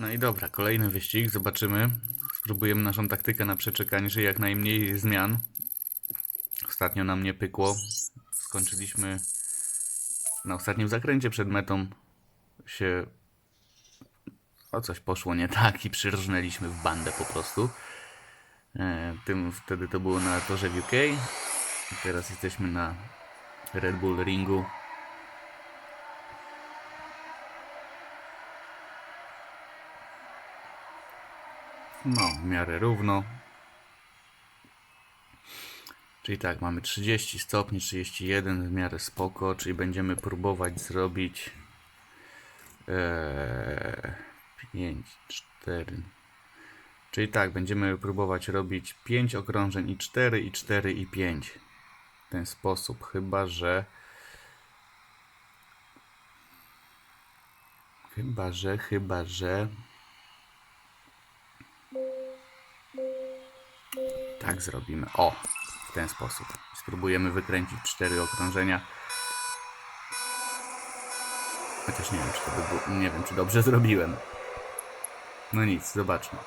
No i dobra, kolejny wyścig, zobaczymy. Spróbujemy naszą taktykę na przeczekanie, że jak najmniej zmian. Ostatnio nam nie pykło. Skończyliśmy na ostatnim zakręcie przed metą. Się o coś poszło nie tak i przyrżnęliśmy w bandę po prostu. E, tym wtedy to było na torze w UK. Teraz jesteśmy na Red Bull Ringu. No, w miarę równo. Czyli tak, mamy 30 stopni, 31 w miarę spoko, czyli będziemy próbować zrobić e, 5, 4. Czyli tak, będziemy próbować robić 5 okrążeń i 4, i 4, i 5. W ten sposób, chyba że. Chyba że, chyba że. Tak zrobimy. O, w ten sposób. Spróbujemy wykręcić cztery okrążenia. Chociaż nie wiem, czy to by było, nie wiem, czy dobrze zrobiłem. No nic, zobaczmy.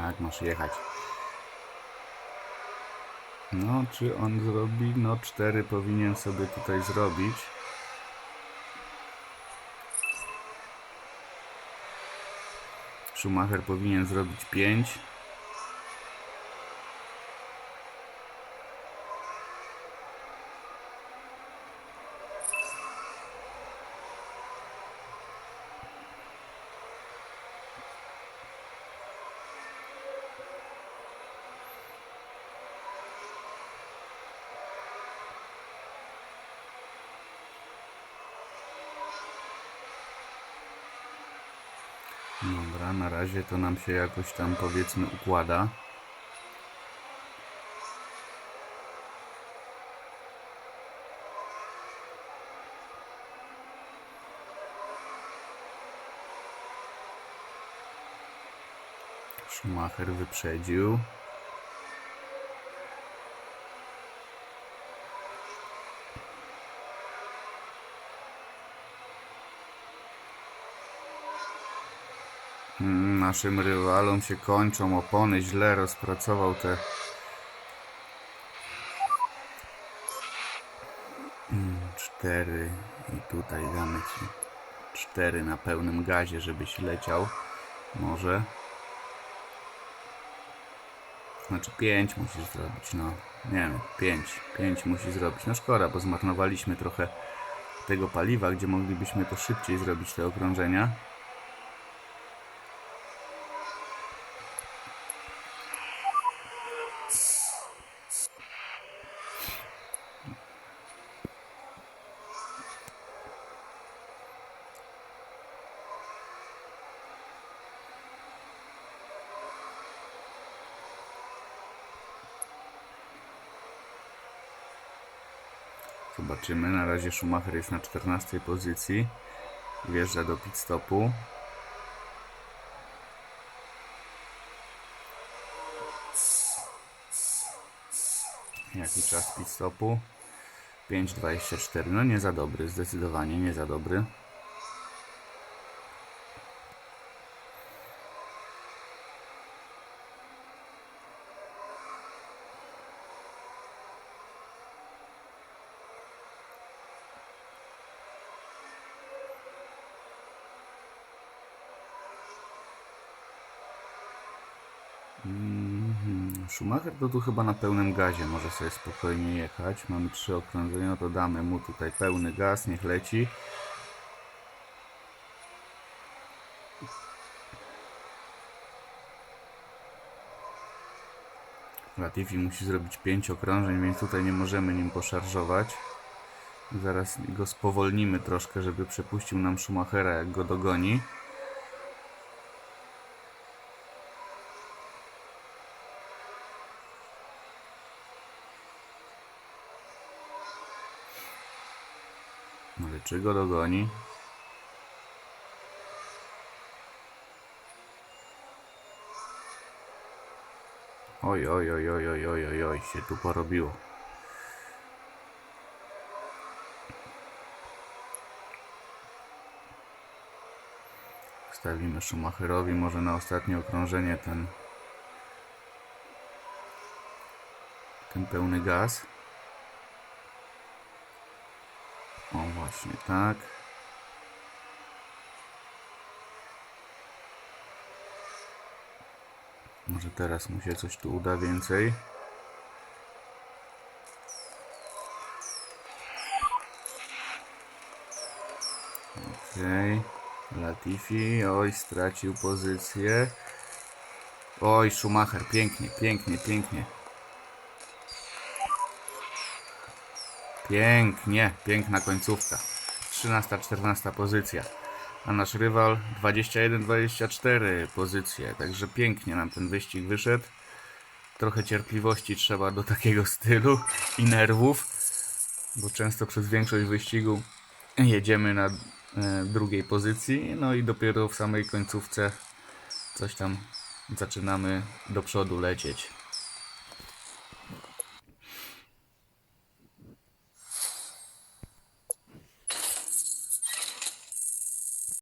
Tak, masz jechać. No, czy on zrobi? No, cztery powinien sobie tutaj zrobić. Schumacher powinien zrobić pięć. Dobra, na razie to nam się jakoś tam powiedzmy układa. Schumacher wyprzedził. Naszym rywalom się kończą opony, źle rozpracował te. Mm, Cztery i tutaj damy ci cztery na pełnym gazie, żebyś leciał. Może. Znaczy pięć musisz zrobić, no. Nie wiem, pięć. Pięć musi zrobić. No szkoda, bo zmarnowaliśmy trochę tego paliwa, gdzie moglibyśmy to szybciej zrobić te okrążenia. Zobaczymy. Na razie Schumacher jest na 14 pozycji. Wjeżdża do pit stopu. Jaki czas pit stopu? 5.24. No nie za dobry, zdecydowanie nie za dobry. Mhm. Schumacher to tu chyba na pełnym gazie może sobie spokojnie jechać. Mamy trzy okrążenia, no to damy mu tutaj pełny gaz, niech leci. Latifi musi zrobić 5 okrążeń, więc tutaj nie możemy nim poszarżować. Zaraz go spowolnimy troszkę, żeby przepuścił nam Schumachera, jak go dogoni. Ale czy go dogoni? Oj, oj, oj, oj, oj, oj, oj, oj, się tu porobiło. Wstawimy Schumacherowi może na ostatnie okrążenie ten ten pełny gaz. O właśnie tak. Może teraz mu się coś tu uda więcej. Okej. Latifi, oj, stracił pozycję. Oj, Schumacher, pięknie, pięknie, pięknie. Pięknie, piękna końcówka. 13-14 pozycja. A nasz rywal 21-24 pozycje. Także pięknie nam ten wyścig wyszedł. Trochę cierpliwości trzeba do takiego stylu i nerwów, bo często przez większość wyścigu jedziemy na e, drugiej pozycji, no i dopiero w samej końcówce coś tam zaczynamy do przodu lecieć.